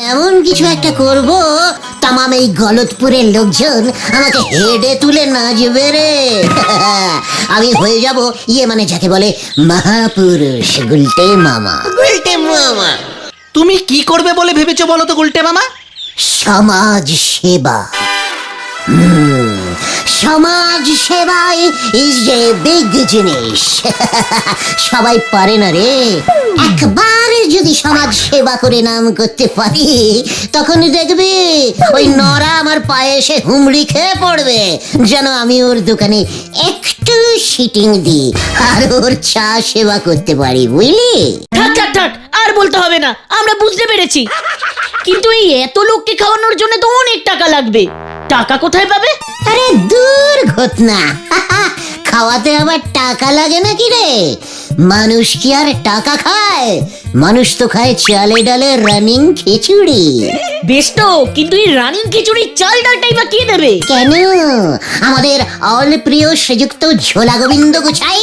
এমন কিছু একটা করব? তামাম এই গলতপুরের লোকজন আমাকে হেডে তুলে নাচবে রে। আমি হয়ে যাব ইয়ে মানে যাকে বলে মহাপুরুষ গুলটে মামা। উল্টে মামা। তুমি কি করবে বলে ভেবেছো বলো তো উল্টে মামা? সমাজ সেবা। হুম, সমাজ সেবাই ইজ এ বিগ জিনিস। সবাই পারে না রে। একবার যদি সমাজ সেবা করে নাম করতে পারি তখনই দেখবি ওই নরা আমার পায়ে এসে হুমড়ি খেয়ে পড়বে, যেন আমি ওর দোকানে একটু সিটিং দিই, আর ওর চা সেবা করতে পারি, বুঝলি? থাক থাক থাক, আর বলতে হবে না, আমরা বুঝতে পেরেছি। কিন্তু এই এত লোককে খাওয়ানোর জন্য তো অনেক টাকা লাগবে। টাকা কোথায় পাবে? আরে দূর ঘটনা। খাওয়াতে আবার টাকা লাগে নাকি রে? মানুষ কি আর টাকা খায়? মানুষ তো খায় চালে ডালে রানিং খিচুড়ি। বেশ তো কিন্তু এই রানিং খিচুড়ির চাল ডালটাই বা কে দেবে? কেন? আমাদের অল প্রিয় শ্রীযুক্ত ঝোলা গোবিন্দ গুছাই।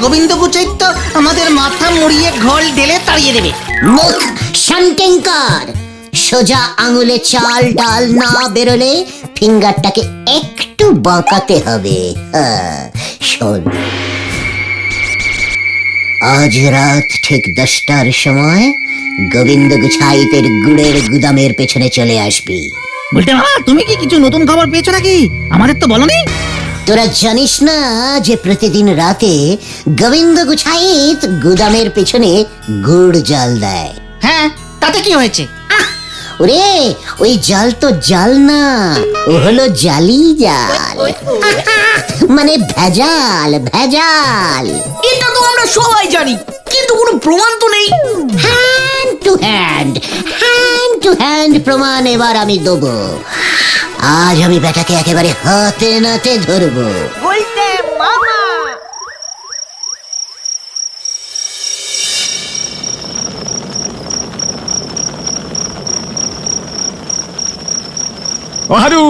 গোবিন্দ গুচাই তো আমাদের মাথা মুড়িয়ে ঘল ঢেলে তাড়িয়ে দেবে। মুখ শান্তিঙ্কর। সোজা আঙুলে চাল ডাল না বেরোলে ফিঙ্গারটাকে একটু বাঁকাতে হবে। হ্যাঁ, শোন। আজ রাত ঠিক দশটার সময় গোবিন্দ গুছাইতের গুড়ের গুদামের পেছনে চলে আসবি। মামা তুমি কি কিছু নতুন খবর পেয়েছ নাকি? আমাদের তো বলনি তোরা জানিস না যে প্রতিদিন রাতে গোবিন্দ গুছাইত গুদামের পেছনে গুড় জাল দেয়। হ্যাঁ তাতে কি হয়েছে? ওরে ওই জাল তো জাল না ও হলো জালি জাল। মানে ভেজাল ভেজাল। এটা তো আমরা সবাই জানি কিন্তু কোনো প্রমাণ তো নেই। Hand to hand hand to hand প্রমাণ এবার আমি দেবো। আজ আমি বেটাকে একেবারে হাতে নাতে ধরবো বলতে মামা ও হারু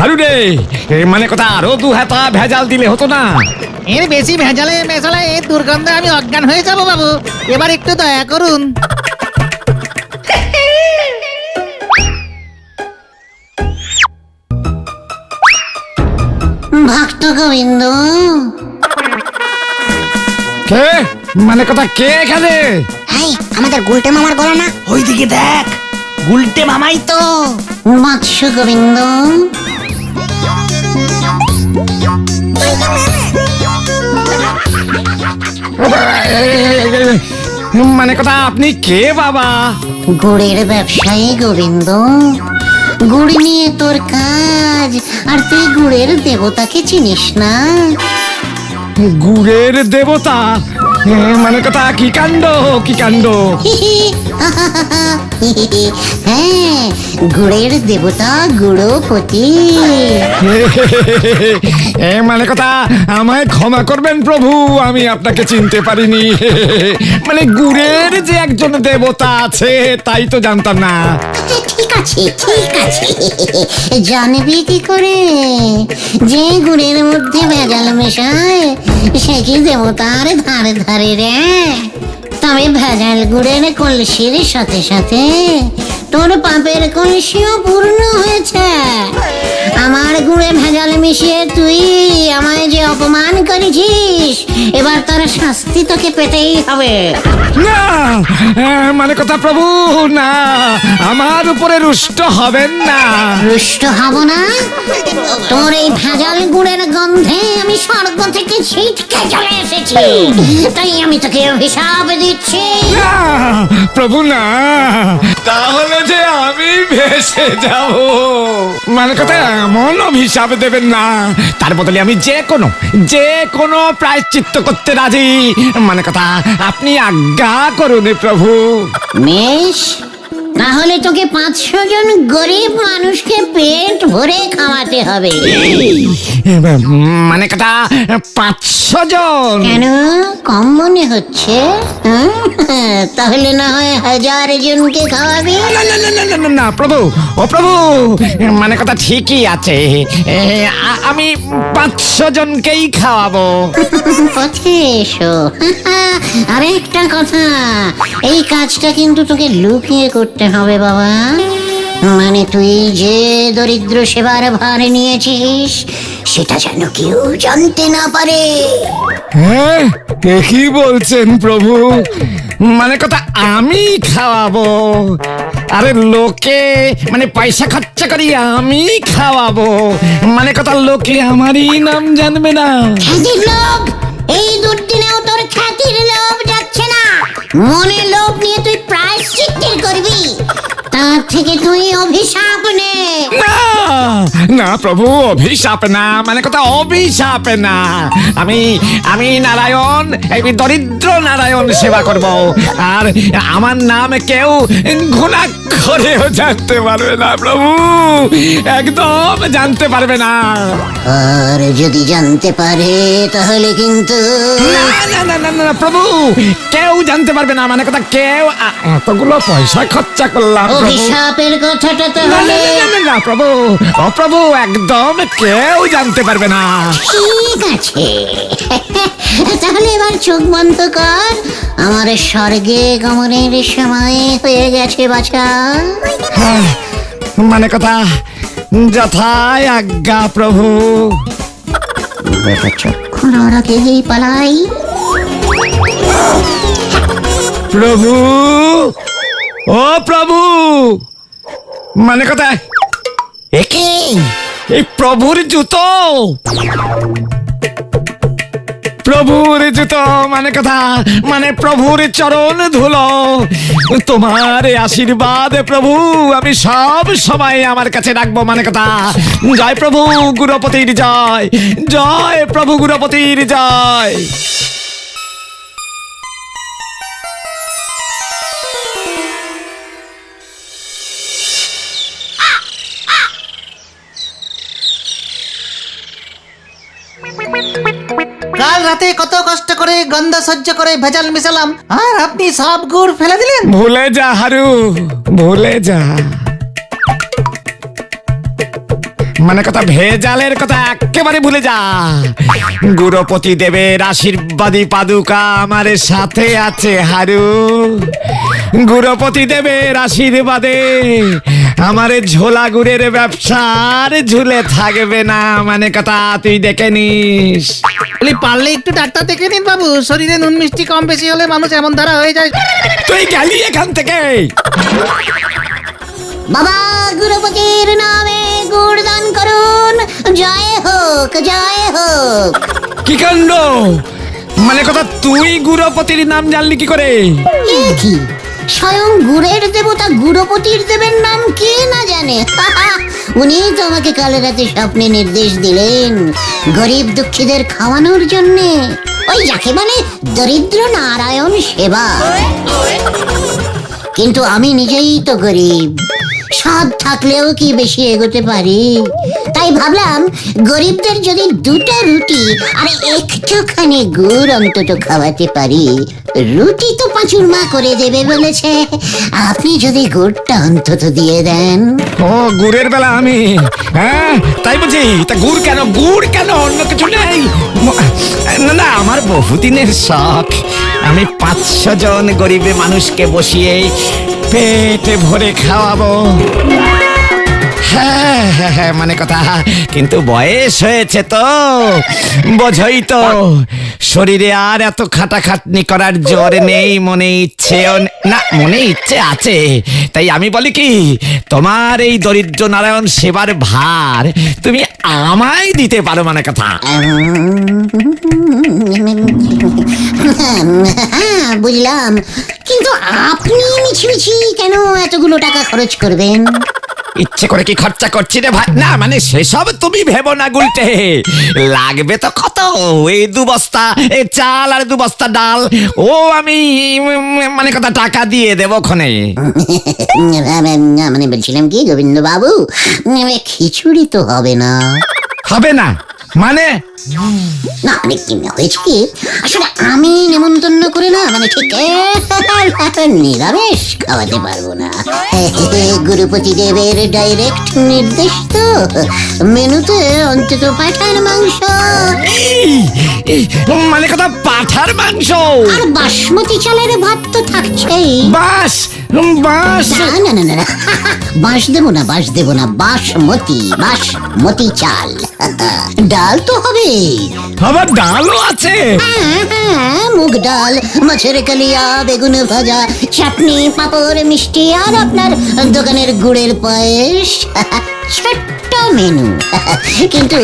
হারু রে। এ মানে কথা আরও দু হাতা ভেজাল দিলে হতো না। এর বেশি ভেজালে মেশালে এই দুর্গন্ধে আমি অজ্ঞান হয়ে যাব বাবু। এবার একটু দয়া করুন। ভক্ত গোবিন্দ। কে? মানে কথা কে এখানে? এই আমাদের গুলটে মামার গলা না। ওইদিকে দেখ উল্টে মামাই তো। মৎস্য গোবিন্দ। মানে কথা আপনি কে বাবা? গুড়ের ব্যবসায়ী গোবিন্দ। গুড় নিয়ে তোর কাজ আর তুই গুড়ের দেবতাকে চিনিস না। গুড়ের দেবতা? মানে কথা কি কাণ্ড কি কাণ্ড? হ্যাঁ গুড়ের দেবতা গুড়পতি। এ মানে কথা আমায় ক্ষমা করবেন প্রভু আমি আপনাকে চিনতে পারিনি। মানে গুড়ের যে একজন দেবতা আছে তাই তো জানতাম না। ঠিক আছে ঠিক আছে। জানবি কি করে? যে গুড়ের মধ্যে ভেজাল মেশায়, সে কি দেবতার ধারে ধারে রে? তবে ভেজাল গুড়ের কলসির সাথে সাথে তোর পাপের কলসিও পূর্ণ হয়েছে। আমার গুড়ে ভেজাল মিশিয়ে তুই আমায় যে অপমান করেছিস এবার তোর শাস্তি তোকে পেতেই হবে। না মানে কথা প্রভু না আমার উপরে রুষ্ট হবেন না। রুষ্ট হব না? তোর এই ভেজাল গুড়ের গন্ধে আমি স্বর্গ থেকে ছিটকে চলে এসেছি। তাই আমি তোকে অভিশাপ দিচ্ছি। না, প্রভু না। তাহলে যে আমি ভেসে যাব। মানে কথা এমন অভিশাপ দেবেন না। তার বদলে আমি যে কোনো যে কোনো প্রায়শ্চিত্ত করতে রাজি। মানে কথা, আপনি আজ্ঞা করুন প্রভু। মেষ তাহলে তোকে পাঁচশো জন গরিব মানুষকে পেট ভরে খাওয়াতে হবে। মানে কথা পাঁচশো জন? কেন? কম মনে হচ্ছে? তাহলে না হয় হাজার জনকে খাওয়াবি? না না না না না না না প্রভু ও প্রভু মানে কথা ঠিকই আছে। আমি পাঁচশো জনকেই খাওয়াবো। পথে এসো। আর একটা কথা এই কাজটা কিন্তু তোকে লুকিয়ে করতে হবে বাবা। মানে তুই যে দরিদ্র সেবার ভার নিয়েছিস সেটা যেন কেউ জানতে না পারে। হ্যাঁ বলছেন প্রভু। মানে কথা আমি খাওয়াবো। আরে লোকে মানে পয়সা খরচা করি আমি খাওয়াবো। মানে কথা লোকে আমারই নাম জানবে না। খ্যাতির লোভ এই দুর্দিনেও তোর খ্যাতির লোভ যাচ্ছে না। মনে লোভ নিয়ে তুই প্রায়শ্চিত্তের করবি। তার থেকে তুই অভিশাপ নে। না প্রভু অভিশাপ না মানে কথা অভিশাপ না। আমি আমি নারায়ণ এই দরিদ্র নারায়ণ সেবা করব। আর আমার নাম কেউ ঘোনা করেও জানতে পারবে না প্রভু একদম জানতে পারবে না। আর যদি জানতে পারে তাহলে কিন্তু না না না না না প্রভু কেউ জানতে পারবে না মানে কথা কেউ এতগুলো পয়সা খরচা করলাম অভিশাপের কথাটা না, তাহলে না, প্রভু ও প্রভু একদম কেউ জানতে পারবে না। ঠিক আছে। তাহলে এবার চোখ বন্ধ কর। আমার স্বর্গে গমনের সময় হয়ে গেছে বাছা। হ্যাঁ, মানে কথা যথায় আজ্ঞা প্রভু। চক্ষু নরকেই পালাই। প্রভু! ও প্রভু! মানে কথা একে এই প্রভুর জুতো! প্রভুর জুতো মানে কথা মানে প্রভুর চরণ ধুলো। তোমার আশীর্বাদ প্রভু আমি সব সময় আমার কাছে রাখব মানে কথা জয় প্রভু গুরপতির জয়। জয় প্রভু গুরপতির জয়। কত কষ্ট করে গন্ধ সহ্য করে ভেজাল মিশালাম। আর আপনি সব গুড় ফেলে দিলেন। ভুলে যা, হারু, ভুলে যা। মানে কথা ভেজালের কথা একেবারে ভুলে যা। গুরুপতি দেবের আশীর্বাদী পাদুকা আমার সাথে আছে, হারু। গুরুপতি দেবের আশীর্বাদে আমার ঝোলা গুড়ের ব্যবসার ঝুলে থাকবে না মানে কথা তুই দেখে নিস। বলি পারলে একটু ডাক্তার দেখে নিন বাবু শরীরে নুন মিষ্টি কম বেশি হলে মানুষ এমন ধারা হয়ে যায়। তুই গেলি এখান থেকে। বাবা গুরুপতির নামে গুড় দান করুন। জয় হোক জয় হোক। কি কাণ্ড? মানে কথা তুই গুরুপতির নাম জানলি কি করে? কি? স্বয়ং গুড়ের দেবতা গুড়পতির দেবের নাম কে না জানে? উনি তো আমাকে কাল রাতে স্বপ্নে নির্দেশ দিলেন গরিব দুঃখীদের খাওয়ানোর জন্যে। ওই যাকে মানে দরিদ্র নারায়ণ সেবা। কিন্তু আমি নিজেই তো গরিব। স্বাদ থাকলেও কি বেশি এগোতে পারি? তাই ভাবলাম গরিবদের যদি দুটো রুটি আর একটুখানি গুড় অন্তত খাওয়াতে পারি। রুটি তো পাঁচুর মা করে দেবে বলেছে। আপনি যদি গুড়টা অন্তত দিয়ে দেন। ও, গুড়ের বেলা আমি। হ্যাঁ তাই বুঝি? তা গুড় কেন? গুড় কেন? অন্য কিছু নেই। না না, আমার বহুদিনের শখ। আমি পাঁচশো জন গরিবে মানুষকে বসিয়ে পেটে ভরে খাওয়াবো। মানে কথা। কিন্তু বয়স হয়েছে তো, বোঝই তো। শরীরে আর এত খাটাখাটনি করার জোর নেই, মনে ইচ্ছেও না, মনে ইচ্ছে আছে। তাই আমি বলি কি, তোমার এই দরিদ্র নারায়ণ সেবার ভার তুমি আমায় দিতে পারো মানে কথা। হ্যাঁ বুঝলাম। কিন্তু আপনি মিছি মিছি কেন এতগুলো টাকা খরচ করবেন? ইচ্ছে করে কি খরচা করছি রে ভাই? না মানে সেসব তুমি ভেবো না গুলটে। লাগবে তো কত? এই দু বস্তা এই চাল আর দু বস্তা ডাল। ও আমি মানে কথা টাকা দিয়ে দেবো খনে মানে বলছিলাম কি গোবিন্দ বাবু খিচুড়ি তো হবে না। হবে না? মানে? না মানে কি হয়েছে কি? আসলে আমি নেমন্তন্ন করে না মানে ঠিক নিরামিষ খাওয়াতে পারব না। গুরুপতি দেবের ডাইরেক্ট নির্দেশ তো। মেনুতে অন্তত পাঠার মাংস। মানে কথা পাঠার মাংস? আর বাসমতি চালের ভাত তো থাকছেই। বাস বাস। না না না না না। দেবো না বাঁশ দেবো না বাসমতি বাসমতি চাল। ডাল তো হবে আবার ডালও আছে। মুগ ডাল মাছের কালিয়া বেগুন ভাজা চাটনি পাঁপড় মিষ্টি আর আপনার দোকানের গুড়ের পায়েস। ছোট্ট মেনু। কিন্তু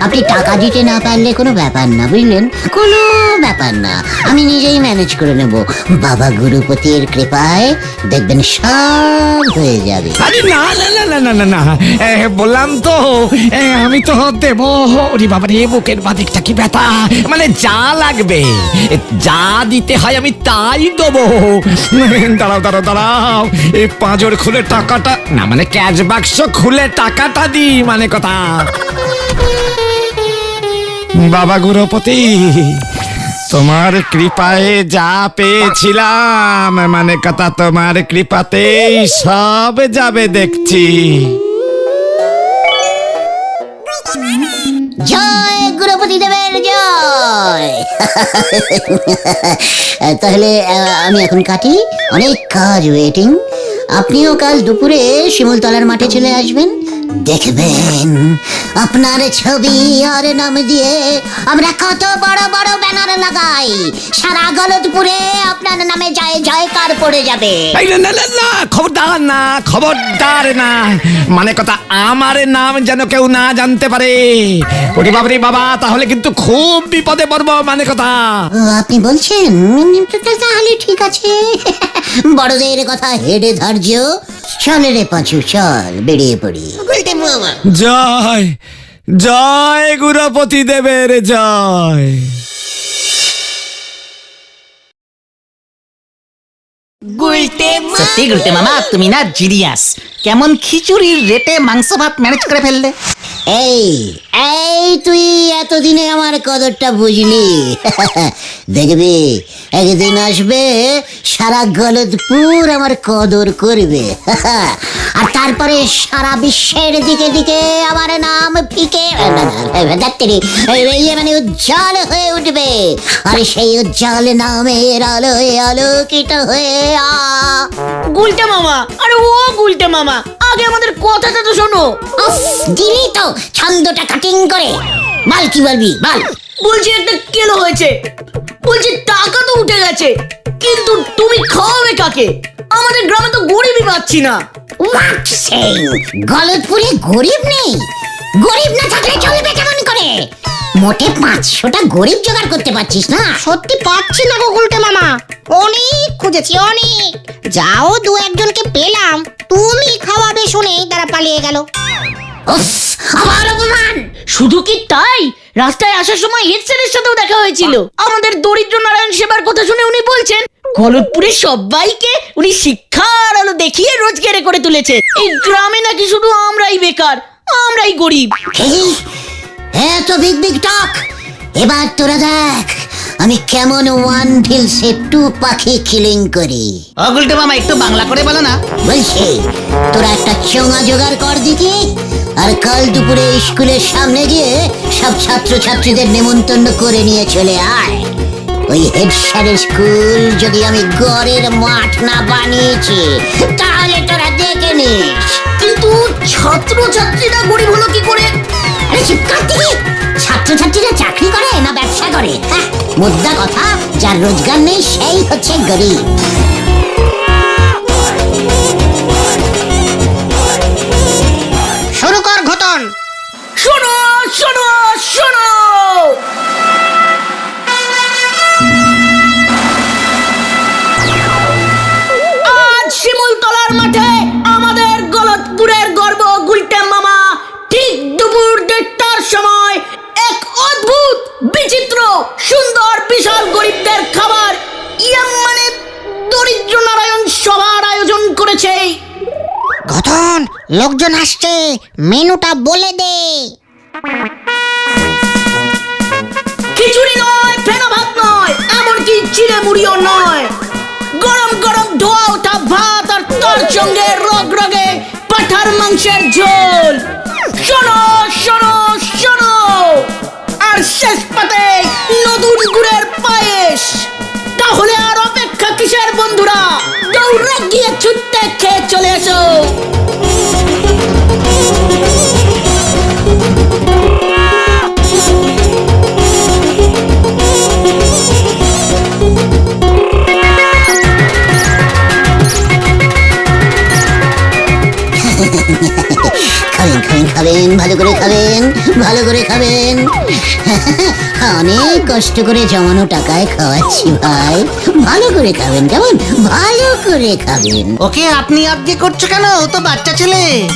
আপনি টাকা দিতে না পারলে কোনো ব্যাপার না বুঝলেন? কোনো ব্যাপার না। আমি নিজেই ম্যানেজ করে নেব। বাবা গুরুপতির কৃপায় দেখবেন সব হয়ে যাবে। আরে না না না না না না না। এ, বললাম তো এ, আমি তো দেবো। ওরে বাবা রে বুকের বাদিকটা কি ব্যথা? মানে যা লাগবে এ, যা দিতে হয় আমি তাই দেবো। দাঁড়াও দাঁড়াও দাঁড়াও। এই পাঁজর খুলে টাকাটা না মানে ক্যাশ বাক্স খুলে টাকাটা দি মানে কথা। বাবা গুরুপতি, তোমার কৃপায় যা পেয়েছিলাম মানে কথা তোমার কৃপাতেই সব যাবে দেখছি। জয় গুরুপতি দেবের, জয়। তাহলে আমি এখন কাটি। অনেক কাজ ওয়েটিং আপনিও কাল দুপুরে শিমুলতলার মাঠে চলে আসবেন। দেখবেন। আপনার ছবি আর নাম দিয়ে আমরা কত বড় বড় ব্যানার লাগাই। সারা গলতপুরে আপনার নামে জয় জয়কার পড়ে যাবে। এই না না না না খবরদার না খবরদার না। মানে কথা আমার নাম যেন কেউ না জানতে পারে। ওরে বাবারে বাবা তাহলে কিন্তু খুব বিপদে পড়ব মানে কথা। ও, আপনি বলছেন উম, তা- তা- তাহলে ঠিক আছে। বড়দের কথা হেডে ধার্য। চল রে পাঁচু চল বেরিয়ে পড়ি। জয় জয় গুরুপতি দেবের জয়। সত্যি গুলতে মামা তুমি না জিরিয়াস। কেমন খিচুড়ির রেটে মাংস ভাত ম্যানেজ করে ফেললে? এই এই তুই এতদিনে আমার কদরটা বুঝলি। দেখবি একদিন আসবে সারা গলদপুর আমার কদর করবে। আর তারপরে সারা বিশ্বের দিকে দিকে আমার নাম ফিকে মানে উজ্জ্বল হয়ে উঠবে। আর সেই উজ্জ্বল নামের আলোয় আলোকিত হয়ে আ গুলটে মামা আরে ও গুলটে মামা আগে আমাদের কথাটা তো শোনো। দিলি তো। ছন্দটা কাটিং করে। বল কি বলবি? বল। বলছি একটা কেলো হয়েছে? বলছি টাকা তো উঠে গেছে কিন্তু তুমি খাওয়াবে কাকে? আমাদের গ্রামে তো গরিবই পাচ্ছি না। গলতপুরে গরিব নেই? গরিব না থাকলে চলবে কেমন করে? মোটে পাঁচশোটা গরিব জোগাড় করতে পারছিস না? সত্যি পাচ্ছি না গুগলটে মামা। অনেক খুঁজেছি অনেক। যাও দু একজনকে পেলাম। তুমি খাওয়াবে শুনেই তারা পালিয়ে গেল। আবার অপমান। শুধু কি তাই? রাস্তায় আসার সময় হেড স্যারের সাথেও দেখা হয়েছিল। আমাদের দরিদ্র নারায়ণ সেবার কথা শুনে উনি বলছেন গলতপুরের সবাইকে উনি শিক্ষার আলো দেখিয়ে রোজগারে করে তুলেছে এই গ্রামে নাকি শুধু আমরাই বেকার, আমরাই গরিব। এত বিগ বিগ টক এবার তোরা দেখ আমি কেমন ওয়ান ঢিলসে টু পাখি কিলিং করি। ও গুলটে মামা একটু বাংলা করে বলো না। বলছি তোরা একটা চোঙা জোগাড় কর দিকে আর কাল দুপুরে স্কুলের সামনে গিয়ে সব ছাত্র ছাত্রীদের নেমন্তন্ন করে নিয়ে চলে আয়। ওই হেড স্যারের স্কুল যদি আমি গড়ের মাঠ না বানিয়েছি তাহলে তোরা দেখে নিস। কিন্তু ছাত্র ছাত্রীরা গরিব হলো কি মুদ্রা কথা যার রোজগার নেই সেই হচ্ছে গরিব। ঘটন লোকজন আসছে। মেনুটা বলে দে। খিচুড়ি নয় ভাত নয়, এমনকি চিড়ে মুড়িও নয়। গরম গরম ধোয়া ওঠা ভাত আর তার সঙ্গে রগ রগে পাঠার মাংসের ঝোল। শোনো শোনো শোনো। আর শেষ পাতে নতুন গুড়ের পায়েস। তাহলে আর অপেক্ষা কিসের বন্ধুরা? দৌড়ে গিয়ে ছুটতে খেয়ে চলে এসো। খাবেন খাবেন খাবেন ভালো করে খাবেন ভালো করে খাবেন। কষ্ট করে জমানো টাকায় খাওয়াচ্ছি ভাই। ভালো করে খাবেন কেমন? ভালো করে খাবেন। ওকে আপনি আজকে করছ কেন? ও তো বাচ্চা ছেলে।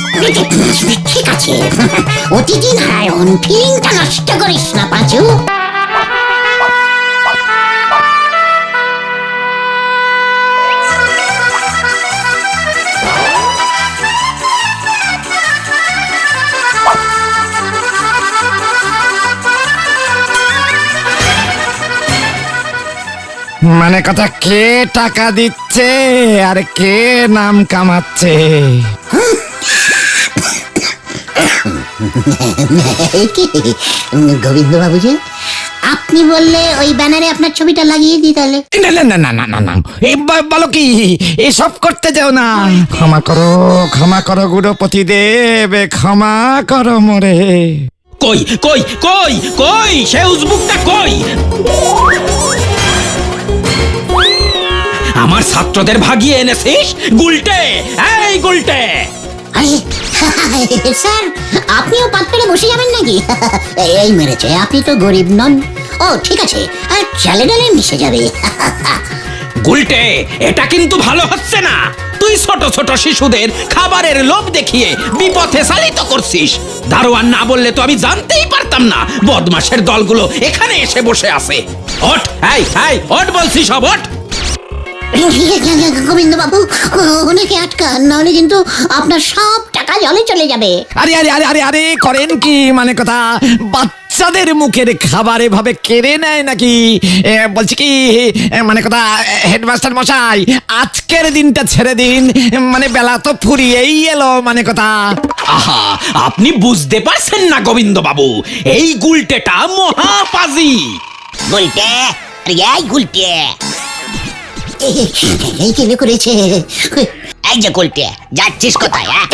ঠিক আছে। অতিথি নারায়ণ ফিলিংটা নষ্ট করিস না পাঁচু। মানে কথা কে টাকা দিচ্ছে আর কে নাম কামাচ্ছে? কি গোবিন্দ বাবু যে আপনি বললে ওই ব্যানারে আপনার ছবিটা লাগিয়ে দিই তাহলে। না না না না না না না। বলো কি? এসব করতে যাও না। ক্ষমা করো ক্ষমা করো গুরুপতি দেব ক্ষমা করো মোরে। কই কই কই কই? সে উজবুকটা কই? আমার ছাত্রদের ভাগিয়ে এনেছিস? গুলটে! এই গুলটে! স্যার আপনিও পাত পেরে বসে যাবেন নাকি? এই মেরেছে আপনি তো গরিব নন। ও ঠিক আছে আর চালে ডালে মিশে যাবে। গুলটে এটা কিন্তু ভালো হচ্ছে না। তুই ছোট ছোট শিশুদের খাবারের লোভ দেখিয়ে বিপথে চালিত করছিস। দারোয়ান না বললে তো আমি জানতেই পারতাম না বদমাসের দলগুলো এখানে এসে বসে আছে। ওঠ এই এই ওঠ বলছি সব ওঠ। গোবিন্দ বাবু ওনাকে আটকান নাহলে কিন্তু আপনার সব টাকা জলে চলে যাবে। আরে আরে আরে আরে আরে করেন কি? মানে কথা বাচ্চাদের মুখের খাবার এভাবে কেড়ে নেয় নাকি? বলছি কি মানে কথা হেডমাস্টার মশাই আজকের দিনটা ছেড়ে দিন মানে বেলা তো ফুরিয়েই এলো মানে কথা। আহা আপনি বুঝতে পারছেন না গোবিন্দ বাবু এই গুলটেটা মহাপাজি। গুলটে? এই গুলটে। এই কিনে করেছে? এই যে যাচ্ছিস কোথায় হ্যাঁ?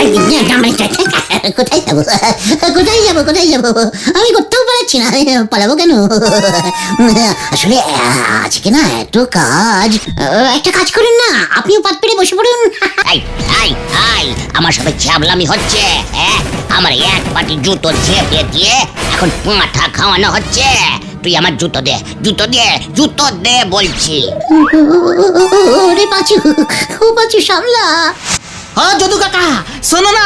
কোথায় যাব? কোথায় যাব কোথায় যাব? আমি না পালাবো কেন? আসলে আজকে না এত কাজ। একটা কাজ করুন না আপনিও পাত পেরে বসে পড়ুন। আমার সাথে ছ্যাবলামি হচ্ছে হ্যাঁ? আমার এক পাটি জুতো ঝেপে দিয়ে এখন পাঁঠা খাওয়ানো হচ্ছে। তুই আমার জুতো দে জুতো দে জুতো দে বলছি। ওরে পাচু ও পাচু সামলা। ও যদু কাকা শোনো না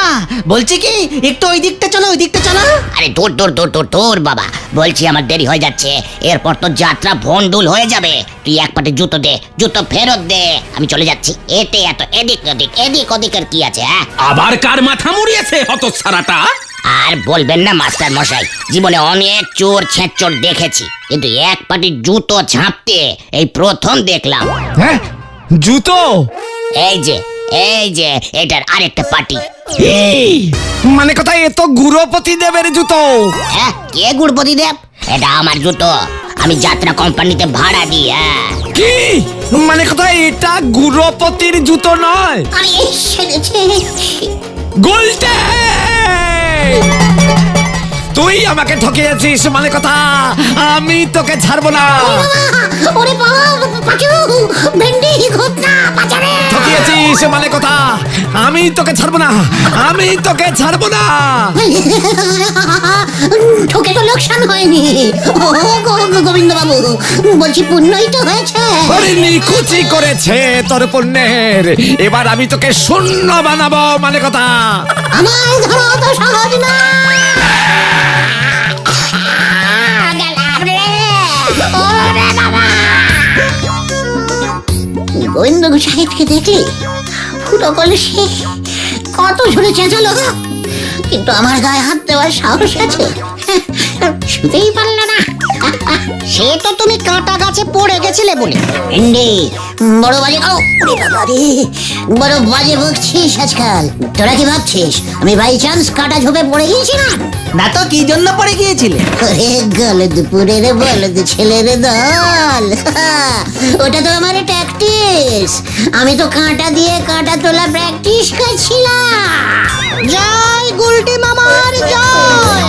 বলছি কি একটু ওই দিকটা চলো ওই দিকটা চলো। আরে তোর তোর তোর তোর তোর বাবা বলছি আমার দেরি হয়ে যাচ্ছে এরপর তো যাত্রা ভন্ডুল হয়ে যাবে। তুই এক পাটি জুতো দে জুতো ফেরত দে আমি চলে যাচ্ছি এতে এত এদিক ওদিক এদিক ওদিকের কি আছে হ্যাঁ? আবার কার মাথা মুড়িয়েছে হতচ্ছাড়াটা? আর বলবেন না মাস্টার মশাই জীবনে অনেক চোর ছেঁচোর দেখেছি কিন্তু এক পাটি জুতো ঝাঁপতে এই প্রথম দেখলাম। হ্যাঁ? জুতো? এই যে এই যে এটার আরেকটা পাটি। মানে কথা এ তো গুরুপতি দেবের জুতো? হ্যাঁ কে গুরুপতি দেব এটা আমার জুতো। আমি যাত্রা কোম্পানিতে ভাড়া দিই হ্যাঁ। কি? মানে কথা এটা গুরুপতির জুতো নয়? আরে সেরেছে গোলটে তুই আমাকে ঠকিয়েছিস মানে কথা। আমি তোকে ছাড়বো না। ওরে বাবা পাচু ভেন্ডি ঘটনা বাজারে। ঠকিয়েছিস মানে কথা। আমি তোকে ছাড়বো না। আমি তোকে ছাড়বো না। ঠকে তো লোকসান হয়নি। ও গোবিন্দ বাবু বলছি পুণ্যই তো হয়েছে। ওরে নিকুচি করেছে তোর পুণ্যের। এবার আমি তোকে শূন্য বানাবো মানে কথা। আমার ধরা তো সহজ না গোবিন্দ সাহেবকে দেখলি ফুটো কলসি কত ঝরে চেঁচালো কিন্তু আমার গায়ে হাত দেওয়ার সাহস আছে। শুতেই পারল না। সে তো তুমি কাঁটা গাছে পড়ে গেছিলে বলে। ইন্ডি বড় বাজে ও বড় বাজে ভুগছিস আজকাল। তোরা কি ভাবছিস আমি বাই চান্স কাঁটা ঝোপে পড়ে গিয়েছি না না তো কি জন্য পড়ে গিয়েছিলে? ওরে গল দুপুরে রে বল ছেলে রে দল। ওটা তো আমার প্র্যাকটিস আমি তো কাঁটা দিয়ে কাঁটা তোলা প্র্যাকটিস করছিলাম। জয় গুলটি মামার জয়!